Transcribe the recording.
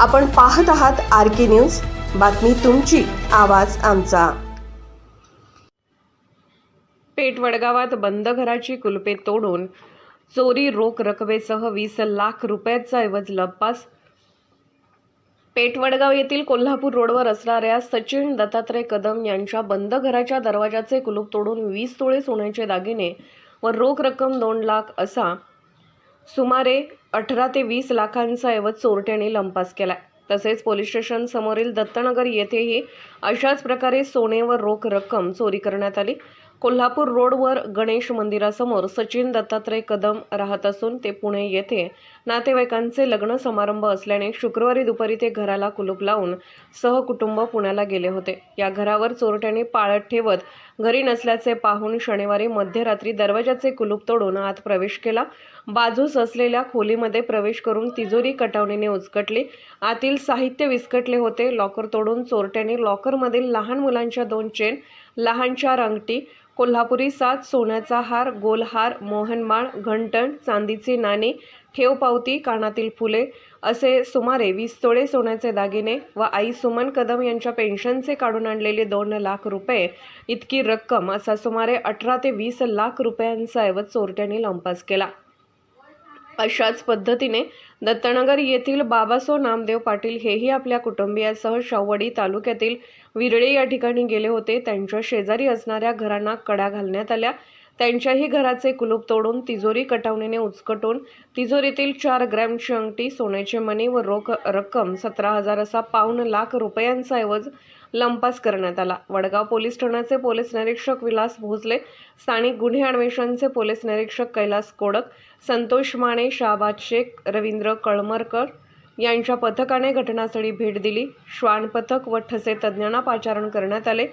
आपण पाहत आहात आर के न्यूज. बातमी तुमची आवाज आमचा. पेठ वडगावात बंद घराची कुलपे तोडून चोरी रोख रकमेसह वीस लाख रुपयाचा ऐवज लपास. पेठवडगाव येथील कोल्हापूर रोडवर असणाऱ्या सचिन दत्तात्रय कदम यांच्या बंद घराच्या दरवाजाचे कुलूप तोडून वीस तोळे सोन्याचे दागिने व रोख रक्कम दोन लाख असा सुमारे अठरा ते वीस लाखांचा ऐवज चोरट्याने लंपास केला. तसेच पोलीस स्टेशन समोरील दत्तनगर येथेही अशाच प्रकारे सोने व रोख रक्कम चोरी करण्यात आली. कोल्हापूर रोडवर गणेश मंदिरासमोर सचिन दत्तात्रय कदम राहत असून ते पुणे येथे नातेवाईकांचे लग्न समारंभ असल्याने शुक्रवारी दुपारी ते घराला कुलूप लावून सहकुटुंब पुण्याला गेले होते. या घरावर चोरट्याने पाळत ठेवत घरी नसल्याचे पाहून शनिवारी मध्यरात्री दरवाजाचे कुलूप तोडून आत प्रवेश केला. बाजूस असलेल्या खोलीमध्ये प्रवेश करून तिजोरी कटावणीने उचकटली. आतील साहित्य विस्कटले होते. लॉकर तोडून चोरट्याने लॉकरमधील लहान मुलांच्या दोन चेन लहानशा रांगटी कोल्हापुरी सात सोन्याचा हार गोलहार मोहनमाळ घंटण चांदीची नाणी ठेवपावती कानातील फुले असे सुमारे वीस तोळे सोन्याचे दागिने व आई सुमन कदम यांच्या पेन्शनचे काढून आणलेले दोन लाख रुपये. इतकी रक्कम असा सुमारे अठरा ते वीस लाख रुपयांचा ऐवज चोरट्यांनी लंपास केला. अशाच पद्धतीने दत्तनगर येथील बाबासो नामदेव पाटील हेही आपल्या कुटुंबियासह शवडी तालुक्यातील विरळे या ठिकाणी गेले होते. त्यांच्या शेजारी असणाऱ्या घरांना कडा घालण्यात आल्या. त्यांच्याही घराचे कुलूप तोडून तिजोरी कटावणीने उचकटून तिजोरीतील चार ग्रॅमची अंगठी सोन्याचे मणी व रोख रक्कम सतरा हजार असा पाऊन लाख रुपयांचा ऐवज लंपास करण्यात आला. वडगाव पोलीस ठाण्याचे पोलीस निरीक्षक विलास भोसले स्थानिक गुन्हे अन्वेषणचे पोलीस निरीक्षक कैलास कोडक संतोष माने शाहबाद शेख रवींद्र कळमरकर यांच्या पथकाने घटनास्थळी भेट दिली. श्वान पथक व ठसे तज्ज्ञांना पाचारण करण्यात आले.